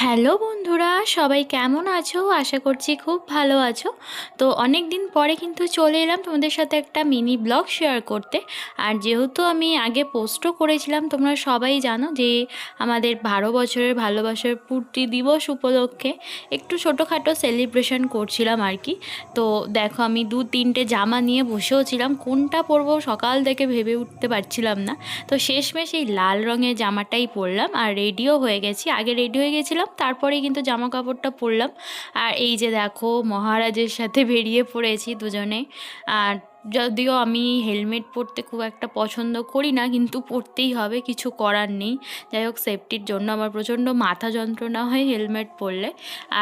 Hello বন্ধুরা, সবাই কেমন আছো? আশা করছি খুব ভালো আছো। তো অনেক দিন পরে কিন্তু চলে এলাম তোমাদের সাথে একটা মিনি ব্লগ শেয়ার করতে। আর যেহেতু আমি আগে পোস্টও করেছিলাম, তোমরা সবাই জানো যে আমাদের বারো বছরের ভালোবাসার পূর্তি দিবস উপলক্ষে একটু ছোটোখাটো সেলিব্রেশন করছিলাম আর কি। তো দেখো, আমি দু তিনটে জামা নিয়ে বসেও ছিলাম। কোনটা পরবো সকাল থেকে ভেবে উঠতে পারছিলাম না। তো শেষমেশ এই লাল রঙের জামাটাই পরলাম আর রেডিও হয়ে গেছি। আগে রেডি হয়ে গেছিলাম তারপরেই কিন্তু জামা কাপড়টা পরলাম আর এই যে দেখো, মহারাজের সাথে বেরিয়ে পড়েছি দুজনে। আর যদিও আমি হেলমেট পরতে খুব একটা পছন্দ করি না, কিন্তু পরতেই হবে, কিছু করার নেই। যাই হোক সেফটির জন্য আমার প্রচণ্ড মাথা যন্ত্রণা হয় হেলমেট পরলে।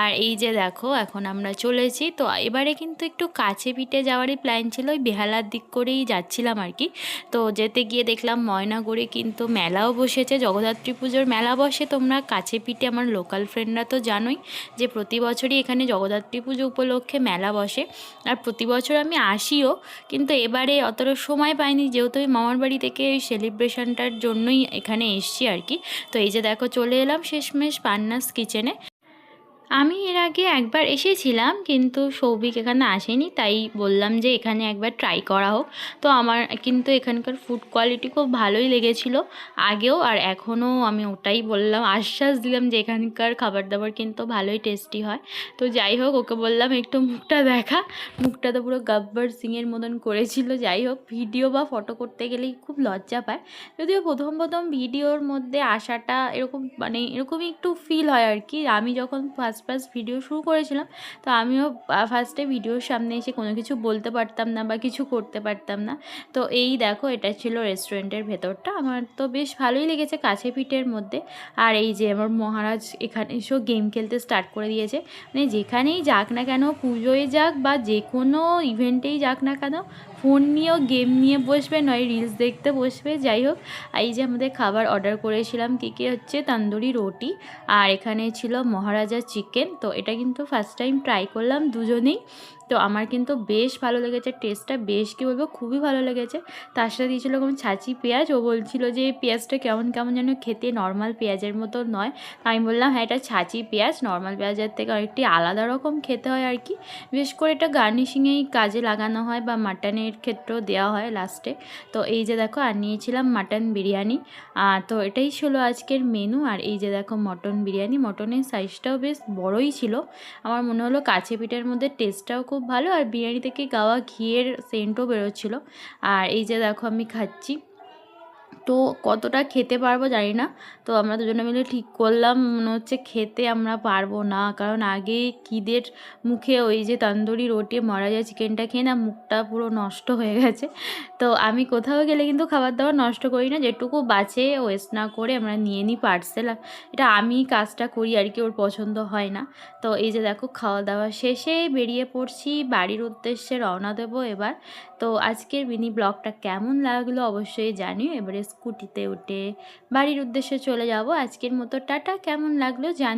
আর এই যে দেখো, এখন আমরা চলেছি তো এবারে কিন্তু একটু কাছে পিঠে যাওয়ারই প্ল্যান ছিল, ওই বেহালার দিক করেই যাচ্ছিলাম আর কি। তো যেতে গিয়ে দেখলাম ময়নাগুড়ি কিন্তু মেলাও বসেছে, জগদ্ধাত্রী পুজোর মেলা বসে। তোমরা কাছে পিঠে, আমার লোকাল ফ্রেন্ডরা তো জানোই যে প্রতি বছরই এখানে জগদ্ধাত্রী পুজো উপলক্ষে মেলা বসে। আর প্রতি বছর আমি আসিও কিন্তু এবারে অতটা সময় পাইনি, যেহেতু ওই মামার বাড়ি থেকে ওই সেলিব্রেশনটার জন্যই এখানে এসছি আর কি। তো এই যে দেখো চলে এলাম শেষমেশ পান্নাস কিচেনে আমি এর আগে একবার এসেছিলাম, কিন্তু সৌভিক এখানে আসেনি, তাই বললাম যে এখানে একবার ট্রাই করা হোক। তো আমার কিন্তু এখানকার ফুড কোয়ালিটি খুব ভালোই লেগেছিল। আগেও আর এখনও আমি ওটাই বললাম, আশ্বাস দিলাম যে এখানকার খাবার দাবার কিন্তু ভালোই টেস্টি হয়। তো যাই হোক, ওকে বললাম, একটু মুখটা দেখা। মুখটা তো পুরো গাব্বার সিংয়ের মতন করেছিল। যাই হোক ভিডিও বা ফটো করতে গেলেই খুব লজ্জা পায়। যদিও প্রথম প্রথম ভিডিওর মধ্যে আসাটা এরকম মানে এরকমই একটু ফিল হয় আর কি। আমি যখন ফার্স্ট ফার্স্ট ভিডিও শুরু করেছিলাম, তো আমিও ফার্স্টে ভিডিওর সামনে এসে কোনো কিছু বলতে পারতাম না বা কিছু করতে পারতাম না। তো এই দেখো, এটা ছিল রেস্টুরেন্টের ভেতরটা। আমার তো বেশ ভালোই লেগেছে কাছে পিঠের মধ্যে। আর এই যে আমার মহারাজ এখানে এসেও গেম খেলতে স্টার্ট করে দিয়েছে। মানে যেখানেই যাক না কেন, পুজোয় যাক বা যে কোনো ইভেন্টেই যাক না কেন ফোন নিয়েও গেম নিয়ে বসবে নয় রিলস দেখতে বসবে। যাই হোক, এই যে আমাদের খাবার অর্ডার করেছিলাম, কী কী হচ্ছে? তন্দুরি রুটি। আর এখানে ছিল মহারাজা চিকেন তো এটা কিন্তু ফার্স্ট টাইম ট্রাই করলাম দুজনেই। তো আমার কিন্তু বেশ ভালো লেগেছে টেস্টটা বেশ কী বলব, খুবই ভালো লেগেছে। তার সাথে দিয়েছিলো কোনো ছাঁচি পেঁয়াজ, ও বলছিল যে পেঁয়াজটা কেমন কেমন যেন খেতে নর্মাল পেঁয়াজের মতো নয়। আমি বললাম হ্যাঁ এটা ছাঁচি পেঁয়াজ নর্মাল পেঁয়াজের থেকে অনেকটি আলাদা রকম খেতে হয় আর কি। বিশেষ করে এটা গার্নিশিংয়েই কাজে লাগানো হয় বা মাটনের ক্ষেত্রেও দেওয়া হয় লাস্টে তো এই যে দেখো, আর নিয়েছিলাম মাটন বিরিয়ানি। তো এটাই ছিল আজকের মেনু আর এই যে দেখো মটন বিরিয়ানি। মটনের সাইজটাও বেশ বড়ই ছিল। আমার মনে হলো কাছে পিঠের মধ্যে টেস্টটাও খুব ভালো। আর বিরিয়ানি থেকে গাওয়া ঘিয়ের সেন্টও বেরোচ্ছিলো। আর এই যে দেখো আমি খাচ্ছি। তো কতটা খেতে পারব জানি না। তো আমরা দুজনে মিলে ঠিক করলাম, মনে হচ্ছে খেতে আমরা পারব না। কারণ আগে কিদের মুখে ওই যে তন্দুরি রোটি মরা যায় চিকেনটা খেয়ে না মুখটা পুরো নষ্ট হয়ে গেছে। তো আমি কোথাও গেলে কিন্তু খাবার দাবার নষ্ট করি না, যেটুকু বাঁচে ওয়েস্ট না করে আমরা নিয়ে নিই পার্সেল এটা আমি কাজটা করি আর কি, ওর পছন্দ হয় না। তো এই যে দেখো খাওয়া দাওয়া শেষে বেরিয়ে পড়ছি, বাড়ির উদ্দেশ্যে রওনা দেবো এবার। তো আজকের মিনি ব্লগটা কেমন লাগল অবশ্যই জানিও, এবারে স্কুটিতে উঠে বাড়ির উদ্দেশ্যে চলে যাব। আজকের মতো টাটা কেমন লাগল জানি